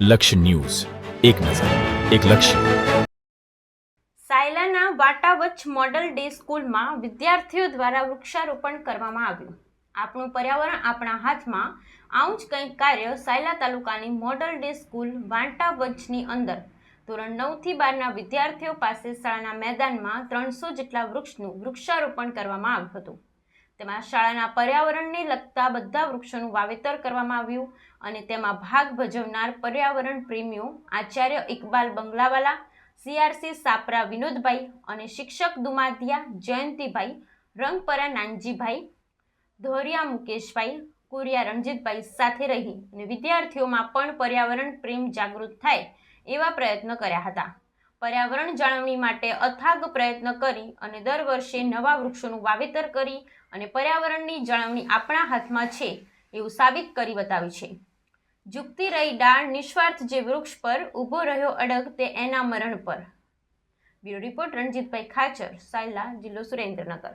લક્ષ્ય ન્યૂઝ. એક નજર, એક લક્ષ્ય. સાયલાના વાટાવચ મોડલ ડે સ્કૂલમાં વિદ્યાર્થીઓ દ્વારા વૃક્ષારોપણ કરવામાં આવ્યું. આપણું પર્યાવરણ આપણા હાથમાં. આવું જ કંઈક કાર્ય સાયલા તાલુકાની મોડલ ડે સ્કૂલ વાંટાવચની અંદર. ધોરણ નવથી બારના વિદ્યાર્થીઓ પાસે શાળાના મેદાનમાં ત્રણસો જેટલા વૃક્ષનું વૃક્ષારોપણ કરવામાં આવ્યું હતું. તેમાં શાળાના પર્યાવરણને લગતા બધા વૃક્ષોનું વાવેતર કરવામાં આવ્યું અને તેમાં ભાગ ભજવનાર પર્યાવરણ પ્રેમીઓ આચાર્ય ઇકબાલ બંગલાવાલા, સીઆરસી સાપરા વિનોદભાઈ અને શિક્ષક દુમાધિયા જયંતિભાઈ, રંગપરા નાનજીભાઈ, ધોરિયા મુકેશભાઈ, કુરિયા રણજીતભાઈ સાથે રહી અને વિદ્યાર્થીઓમાં પણ પર્યાવરણ પ્રેમ જાગૃત થાય એવા પ્રયત્ન કર્યા હતા. પર્યાવરણ જાળવણી માટે અથાગ પ્રયત્ન કરી અને દર વર્ષે નવા વૃક્ષોનું વાવેતર કરી અને પર્યાવરણની જાળવણી આપણા હાથમાં છે એવું સાબિત કરી બતાવ્યું છે. ઝૂકતી રહી ડાળ નિસ્વાર્થ જે વૃક્ષ પર ઊભો રહ્યો અડગ તે એના મરણ પર. બ્યુરો રિપોર્ટ રણજીતભાઈ ખાચર, સાયલા જિલ્લો સુરેન્દ્રનગર.